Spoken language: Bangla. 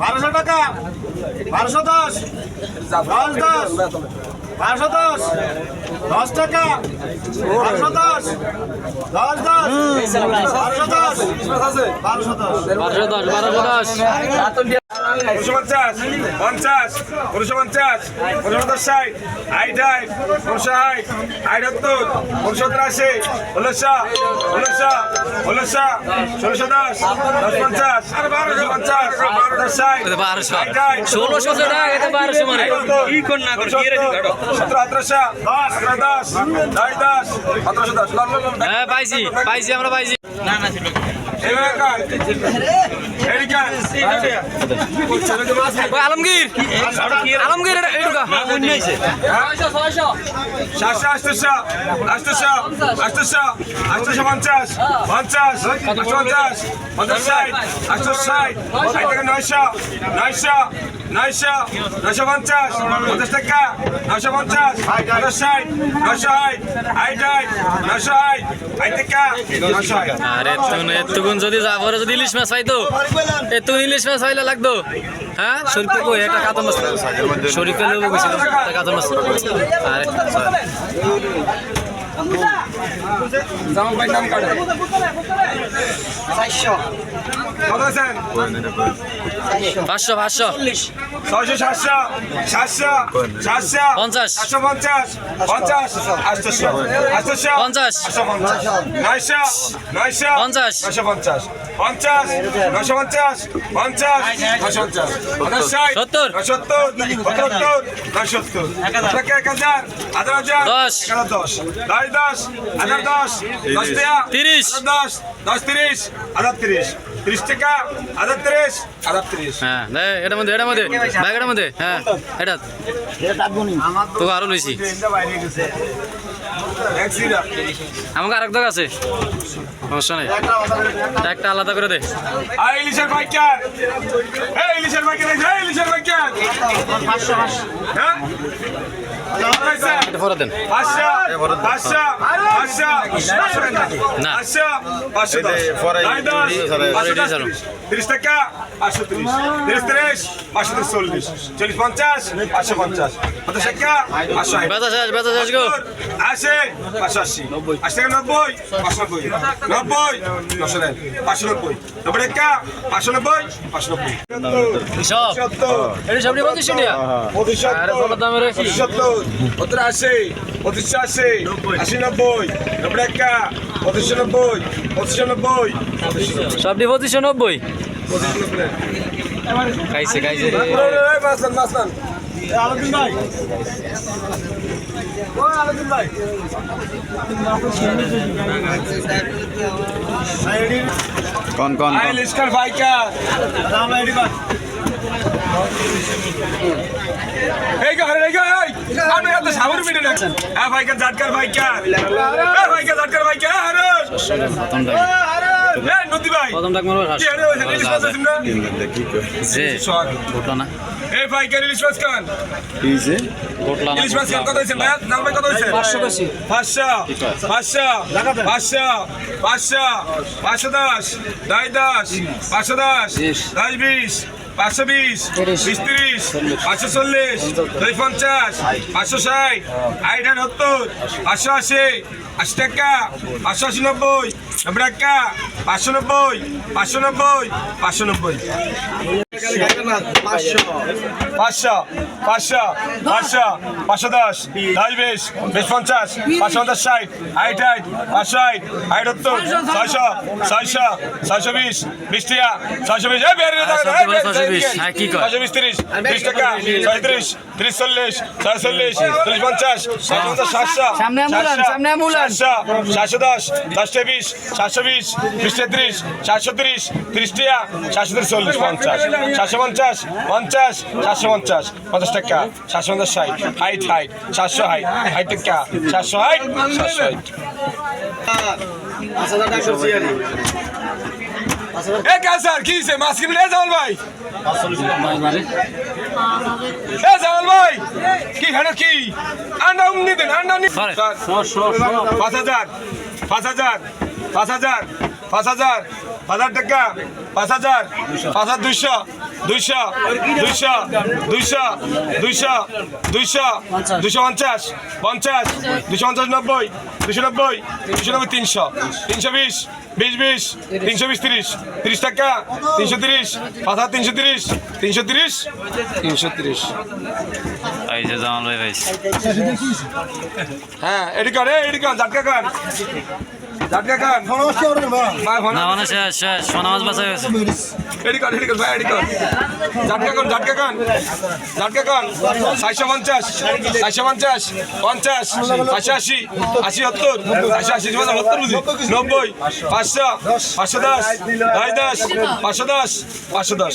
বারোশো টাকা বারোশো দশ দশ দশ বারোশো দশ দশ টাকা বারোশো দশ দশ দশ বারোশো দশ বারোশো দশ বারোশো দশ বারোশো দশ উনিশশো পঞ্চাশ পঞ্চাশ উনিশশো পঞ্চাশ উনিশশো পঞ্চাশ ষাট আইট আইট উনিশশো ষাট আইট সত্তর উনিশশো তিরাশি ষোলোশো ষোলোশো ষোলোশো ষোলোশো দশ দশ পঞ্চাশ বারোশো পঞ্চাশ দশ ষাট বারোশো ষোলোশো বারোশো মানে কি কর না কর কি রে সতেরো আঠারোশো দশ দশ দশ সতেরোশো দশ হ্যাঁ পাইছি পাইছি আমরা পাইছি আলমগীর। আলমগীর সাতশো আটশোশো আটশোশো আটশোশো আটশোশো পঞ্চাশ পঞ্চাশ পঞ্চাশ পঞ্চাশ ষাট আটশো ষাট নয়শো নয়শো নয়শো নয়শো পঞ্চাশ পঞ্চাশ টাকা, নয়শো পঞ্চাশ, নয়শো ষাট নয়শো ষাট আইট আইট নয়শো আইট আইট টাকা, নয়শো আরে তুমি যদি যাব যদি ইলিশ মাছ পাইতো, এতক্ষণ ইলিশ মাছ পাইলে লাগতো। হ্যাঁ? শরীফে কই? একটা কাতল মাছ। শরীফে গেছিল একটা কাতল জামাল ভাই নাম কাটে কত আছেন পাঁচশো পাঁচশো ছয়শো সাতশো সাতশো সাতশো পঞ্চাশ। সাতশো পঞ্চাশ পঞ্চাশ পঞ্চাশ। আটশো পঞ্চাশ নয়শো নয়শো পঞ্চাশ। নয়শো পঞ্চাশ পঞ্চাশ নয়শো পঞ্চাশ পঞ্চাশ নয়শো পঞ্চাশ পঞ্চাশ সত্তর। সত্তর পঁচাত্তর নয় সত্তর এক হাজার হাজার হাজার দশ। দশ দশ দশ হাজার দশ দশ তিরিশ। দশ দশ তিরিশ হাজার তিরিশ তিরিশ টাকা হাজার তিরিশ হাজার তিরিশ হ্যাঁ এটার মধ্যে এটার মধ্যে হ্যাঁ এটা। তোকে আরও লইছি। আমাকে আরেক দাগ আছে। সমস্যা নেই। একটা আলাদা করে দে। ইলিশের হ্যাঁ? এটা ফোরা দেন না। তিরিশ। টাকা পাঁচশো তিরিশ তিরিশ তিরিশ পাঁচশো তিরিশ চল্লিশ চল্লিশ পঞ্চাশ পাঁচশো পঞ্চাশ পঞ্চাশ টাকা পাঁচশো আশি। পাঁচশো আশি আশি টাকা নব্বই পাঁচশো নব্বই নব্বই নশো নেন পাঁচশো নব্বই নব্বই টাকা পাঁচশো নব্বই পাঁচশো নব্বই সব এটা সব নিয়ে টাকা পঁচিশ সত্তর সত্তর আশি পঁচিশশো আশি আশি নব্বই নব্বই টাকা পঁচিশশো নব্বই পঁচিশশো নব্বই। সব দিয়ে পঁচিশশো নব্বই? খাইছে খাইছে। মাসলান মাসলান আলাদিন ভাই। ও আলাদিন ভাই। কোন কোন আই লিস্কার রাম আইডি ভাই কি কত হয়েছে ভাই নাম ভাই কত হয়েছে পাঁচশো পাঁচশো পাঁচশো পাঁচশো পাঁচশো পাঁচশো দশ দশ দশ পাঁচশো দশ দশ বিশ পাঁচশো বিশ বিশ তিরিশ পাঁচশো চল্লিশ দুই পঞ্চাশ পাঁচশো ষাট আট আট সত্তর পাঁচশো আশি আশি টাকা পাঁচশো আশি নব্বই নব্বই টাকা পাঁচশো নব্বই পাঁচশো নব্বই পাঁচশো নব্বই। পাঁচশো। পাঁচশো পাঁচশো পাঁচশো দশ দশ বিশ বিশ পঞ্চাশ পাঁচশো পঞ্চাশ ষাট আট আট পাঁচশো আট আট সত্তর ছয়শো ছয়শো ছয়শো বিশ বিশ টিয়া ছয়শো বিশ। হ্যাঁ, সত্যি বলে 620 কি কয়? ছয়শো বিশ তিরিশ বিশ টাকা ছয়ত্রিশ ত্রিশ চল্লিশ ছয়চল্লিশ ত্রিশ পঞ্চাশ পঞ্চাশ সাতশো। সাতশো সাতশো দশ দশটা বিশ সাতশো বিশ বিশ তেত্রিশ সাতশো তিরিশ তিরিশ টিয়া সাতশো তিরিশ চল্লিশ পঞ্চাশ। সাতশো পঞ্চাশ পঞ্চাশ সাতশো পঞ্চাশ পঞ্চাশ টাকা সাতশো পঞ্চাশ ষাট হাইট হাইট সাতশো হাইট হাইট টাকা সাতশো হাইট সাতশো হাইট এ ক্যান্সার কি হয়েছে মাছ কিনলে জামাল ভাই। এ জামাল ভাই। কি খানো কি? আন্ডা উমনি দেন আন্ডা। পাঁচ হাজার পাঁচ হাজার পাঁচ হাজার। পাঁচ হাজার হাজার টাকা পাঁচ হাজার পাঁচ হাজার দুইশো দুইশো দুইশো দুইশো দুইশো দুইশো দুইশো পঞ্চাশ পঞ্চাশ দুশো পঞ্চাশ নব্বই দুশো নব্বই দুশো নব্বই তিনশো তিনশো বিশ বিশ বিশ তিনশো বিশ তিরিশ তিরিশ টাকা তিনশো তিরিশ পাঁচ হাজার তিনশো তিরিশ তিনশো তিরিশ। তিনশো তিরিশ। হ্যাঁ এডি কর এ এডি কর ঝাটকা কর না মানে শেষ শেষ সোনা মাছ বাঁচা গেছে। এডি কর এডি কর ভাই এডি কর। ঝাটকা কর ঝাটকা কর ঝাটকা কর চারশো পঞ্চাশ চারশো পঞ্চাশ পঞ্চাশ চারশো আশি আশি সত্তর চারশো আশি সত্তর বুঝি। নব্বই পাঁচশো পাঁচশো দশ নয় দশ পাঁচশো দশ পাঁচশো দশ।